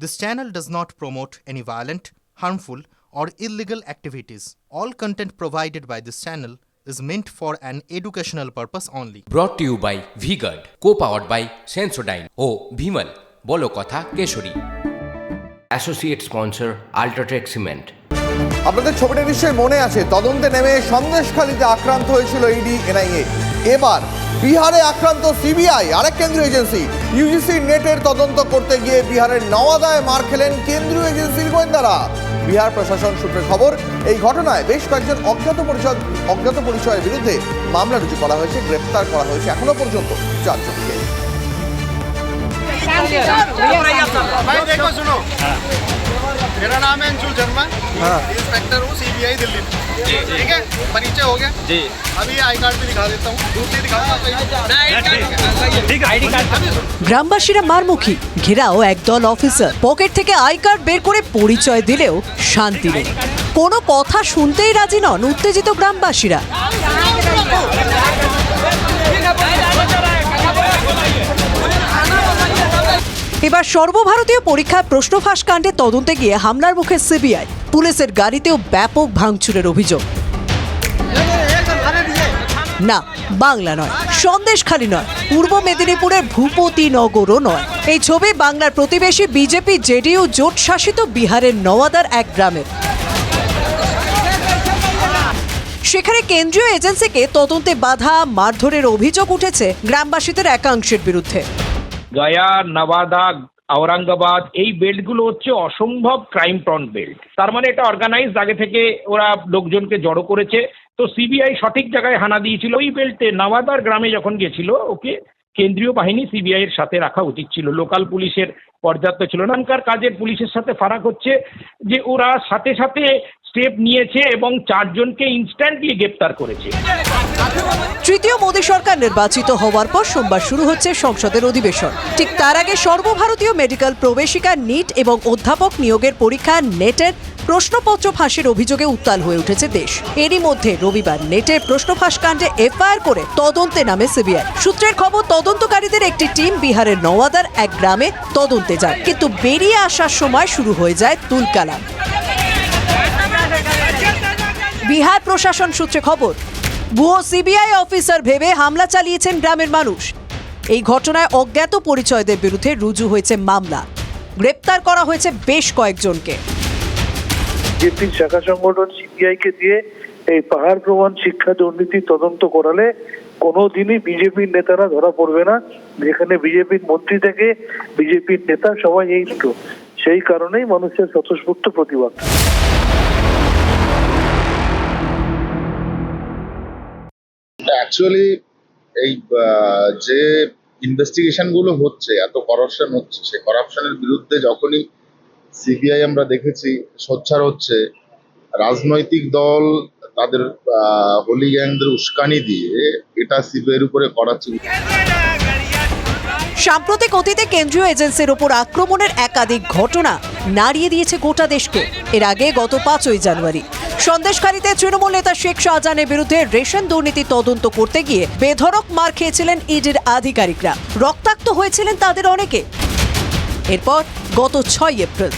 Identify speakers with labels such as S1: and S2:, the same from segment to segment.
S1: This channel does not promote any violent, harmful, or illegal activities. All content provided by this channel is meant for an educational purpose only.
S2: To you by Vguard co powered by Sensodyne ও ভিমল বলো কথা Kesari associate sponsor UltraTech cement
S3: আপনাদের ছবিটা নিশ্চয়ই মনে আছে তদন্তে নেমে সন্দেশখালীতে আক্রান্ত হয়েছিল ইডি এনআইএ এবার বিহারে আক্রান্ত সিবিআই, আরেক কেন্দ্রীয় এজেন্সি। ইউজিসি নেটের তদন্ত করতে গিয়ে বিহারের নওয়াদায় মার খেলেন কেন্দ্রীয় এজেন্সির গোয়েন্দারা। বিহার প্রশাসন সূত্রে খবর, এই ঘটনায় বেশ কয়েকজন অজ্ঞাত পরিষদ, অজ্ঞাত পরিচয়ের বিরুদ্ধে মামলা রুজু করা হয়েছে, গ্রেপ্তার করা হয়েছে এখনও পর্যন্ত চারজনকে।
S4: मेरा नाम है अंशुल शर्मा इंस्पेक्टर हूँ सीबीआई दिल्ली में ठीक है परिचय हो गया जी अभी आई कार्ड भी दिखा देता हूँ दूसरी दिखाऊंगा
S5: গ্রামবাসীরা মারমুখী ঘেরাও একদল অফিসার পকেট থেকে আই কার্ড বের করে পরিচয় দিলেও শান্তি নেই কোনো কথা শুনতেই রাজি নন উত্তেজিত গ্রামবাসীরা এবার সর্বভারতীয় পরীক্ষা প্রশ্নফাঁস কাণ্ডে তদন্তে গিয়ে হামলার মুখে সিবিআই। পুলিশের গাড়িতেও ব্যাপক ভাঙচুরের অভিযোগ। না, বাংলা নয়, সন্দেশখালী নয়, পূর্ব মেদিনীপুরের ভূপতিনগরও নয়। এই ছবি বাংলার প্রতিবেশী বিজেপি, জেডিইউ, জোট শাসিত বিহারের নওয়াদার এক গ্রামের। সেখানে কেন্দ্রীয় এজেন্সিকে তদন্তে বাধা, মারধরের অভিযোগ উঠেছে গ্রামবাসীদের একাংশের বিরুদ্ধে।
S6: গয়া, নওয়াদা, ঔরঙ্গাবাদ, এই বেল্টগুলো হচ্ছে অসম্ভব ক্রাইম প্রন বেল্ট। তার মানে এটা অর্গানাইজড আগে থেকে ওরা লোকজনকে জড়ো করেছে। তো সিবিআই সঠিক জায়গায় হানা দিয়েছিল। ওই বেল্টে নওয়াদার গ্রামে যখন গেছিল, ওকে কেন্দ্রীয় বাহিনী সিবিআই এর সাথে রাখা উচিত ছিল। লোকাল পুলিশের পর্যাপ্ত ছিল না। কাজের পুলিশের সাথে ফারাক হচ্ছে যে ওরা সাথে সাথে স্টেপ নিয়েছে এবং চারজনকে ইনস্ট্যান্টলি গ্রেপ্তার করেছে।
S5: তৃতীয় মোদী সরকার নির্বাচিত হওয়ার পর সোমবার শুরু হচ্ছে সংসদের অধিবেশন। ঠিক তার আগে সর্বভারতীয় মেডিকেল প্রবেশিকা নিট এবং অধ্যাপক নিয়োগের পরীক্ষা নেটের প্রশ্নপত্র ফাঁসের অভিযোগে উত্তাল হয়ে উঠেছে দেশ। এরই মধ্যে রবিবার নেটের প্রশ্ন ফাঁস কাণ্ডে এফআইআর করে তদন্তে নামে সিবিআই। সূত্রের খবর, তদন্তকারীদের একটি টিম বিহারের নওয়াদার এক গ্রামে তদন্তে যায়, কিন্তু বেরিয়ে আসার সময় শুরু হয়ে যায় তুলকালাম। বিহার প্রশাসন সূত্রে খবর, ভুয়ো সিবিআই অফিসার ভেবে হামলা চালিয়েছেন গ্রামের মানুষ। এই ঘটনায় অজ্ঞাত পরিচয়দের বিরুদ্ধে রুজু হয়েছে মামলা। গ্রেপ্তার করা হয়েছে বেশ কয়েকজনকে।
S7: বিজেপির শাখা সংগঠন সিপিআই কে দিয়ে এই পাহাড় প্রমাণ শিক্ষা দুর্নীতি তদন্ত করালে কোনোদিনই বিজেপির নেতারা ধরা পড়বে না। যেখানে বিজেপির মন্ত্রী থেকে বিজেপির নেতা সবাই এই সেই কারণেই মানুষের স্বতঃস্ফূর্ত প্রতিবাদ।
S8: অ্যাকচুয়ালি এই যে ইনভেস্টিগেশনগুলো হচ্ছে, এত করাপশন হচ্ছে, সেই করাপশনের বিরুদ্ধে যখনই সিবিআই আমরা দেখেছি, সোচ্চার হচ্ছে, রাজনৈতিক দল তাদের হোলি গ্যাংদের উস্কানি দিয়ে এটা সিবিআইয়ের উপরে করাচ্ছে
S5: সাম্প্রতিক অতীতে কেন্দ্রীয় এজেন্সির ওপর আক্রমণের একাধিক ঘটনা নাড়িয়ে দিয়েছে গোটা দেশকে। এর আগে গত পাঁচই জানুয়ারি। সন্দেশকারীতে তৃণমূল নেতা শেখ শাহজাহানের বিরুদ্ধে রেশন দুর্নীতি তদন্ত করতে গিয়ে বেধড়ক মার খেয়েছিলেন ইডির আধিকারিকরা। রক্তাক্ত হয়েছিলেন তাদের অনেকে। এরপর গত ছয় এপ্রিল।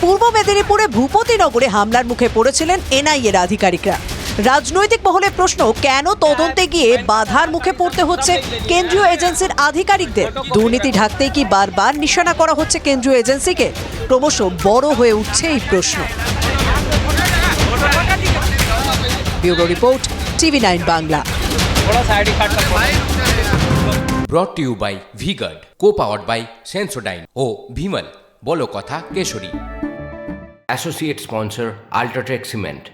S5: পূর্ব মেদিনীপুরে ভূপতিনগরে হামলার মুখে পড়েছিলেন এনআইএর আধিকারিকরা। রাজনৈতিক মহলে প্রশ্ন কেন তদন্তে গিয়ে বাধার মুখে পড়তে হচ্ছে কেন্দ্রীয় এজেন্সির আধিকারিকদের? দুর্নীতি ঢাকতেই কি বারবার নিশানা করা হচ্ছে কেন্দ্রীয় এজেন্সিকে? ক্রমশ বড় হয়ে উঠছে এই প্রশ্ন। Bureau report TV nine Bangla.
S2: Brought to you by Vguard co powered by Sensodyne ও ভিমল বলো কথা Kesari. Associate sponsor UltraTech cement